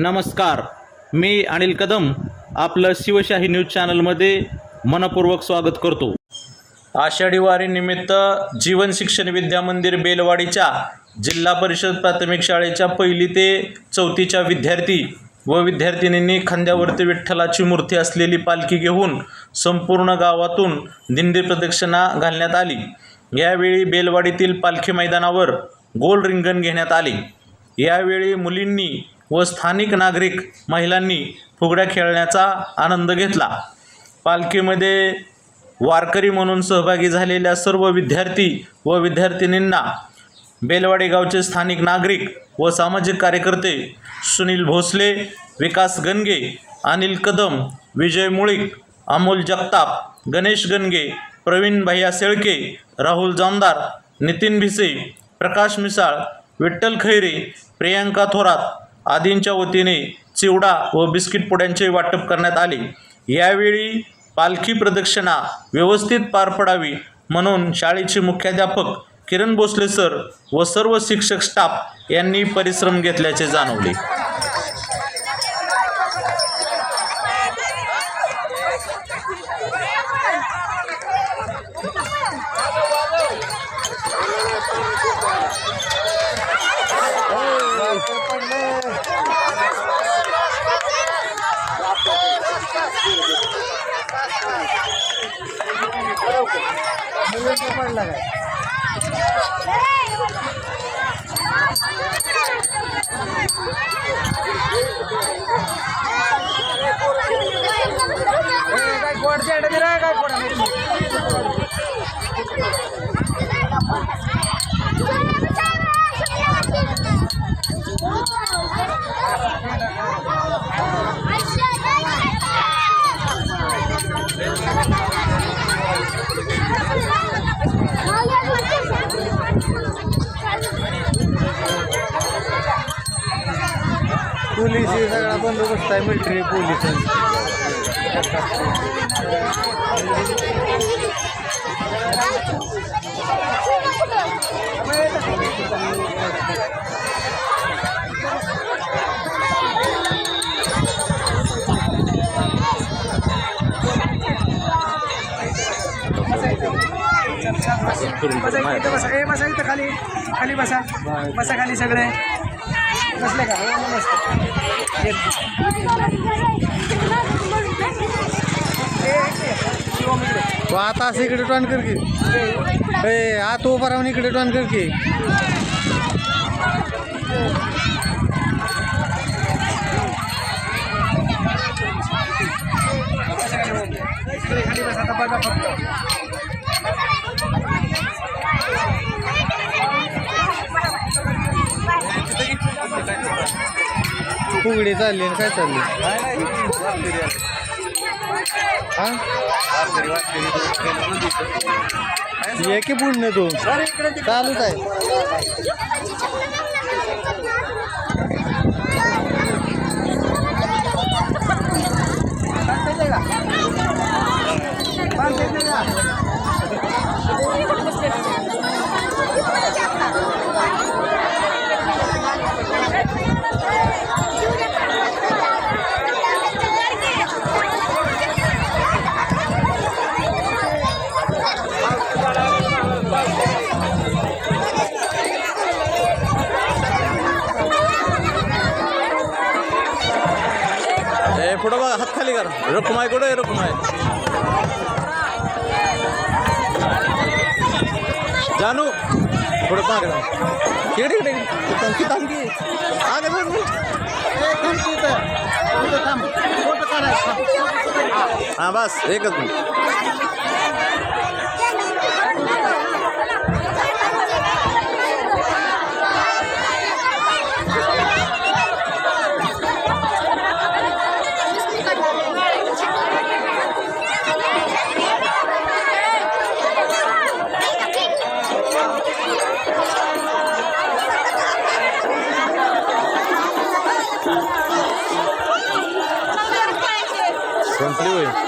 नमस्कार. मी अनिल कदम आपलं शिवशाही न्यूज चॅनलमध्ये मनपूर्वक स्वागत करतो. आषाढी वारीनिमित्त जीवन शिक्षण विद्या मंदिर बेलवाडीच्या जिल्हा परिषद प्राथमिक शाळेच्या पहिली ते चौथीच्या विद्यार्थी व विद्यार्थिनींनी खांद्यावरती विठ्ठलाची मूर्ती असलेली पालखी घेऊन संपूर्ण गावातून दिंडी प्रदक्षिणा घालण्यात आली. यावेळी बेलवाडीतील पालखी मैदानावर गोल रिंगण घेण्यात आले. यावेळी मुलींनी व स्थानिक नागरिक महिलांनी फुगड्या खेळण्याचा आनंद घेतला. पालखीमध्ये वारकरी म्हणून सहभागी झालेल्या सर्व विद्यार्थी व विद्यार्थिनींना बेलवाडी गावचे स्थानिक नागरिक व सामाजिक कार्यकर्ते सुनील भोसले विकास गणगे अनिल कदम विजय मुळीक अमोल जगताप गणेश गणगे प्रवीण भैया शेळके राहुल जामदार नितीन भिसे प्रकाश मिसाळ विठ्ठल खैरे प्रियांका थोरात आदींच्या वतीने चिवडा व बिस्किट पुड्यांचे वाटप करण्यात आले. यावेळी पालखी प्रदक्षिणा व्यवस्थित पार पडावी म्हणून शाळेचे मुख्याध्यापक किरण भोसले सर व सर्व शिक्षक स्टाफ यांनी परिश्रम घेतल्याचे जाणवले. पडला काय? पोलीस हे सगळा बंदोबस्त आहे मिलिटरी पोलीस. बसा इथं बसा. ए बसा इथं खाली. खाली बसा. बसा खाली सगळे. बसले का? हो, नमस्ते ए, इकडे. शिवम इकडे. तो आता असं इकडे टॉन कर की. ए आत उभा राहून इकडे टॉन कर की बसा खाली हो. इकडे खाली बसा आता बघा फक्त फुगडी चालली आणि काय चालली हा? ये की पुढनं तू? चालूच आहे. पुढं बघा हात खाली करा. रकुमाय कुठं आहे रकुमाय जानू पुढं करा इकडे. इकडे. किती थांबकी आगे हां बस एकच मिनिट. Sempre.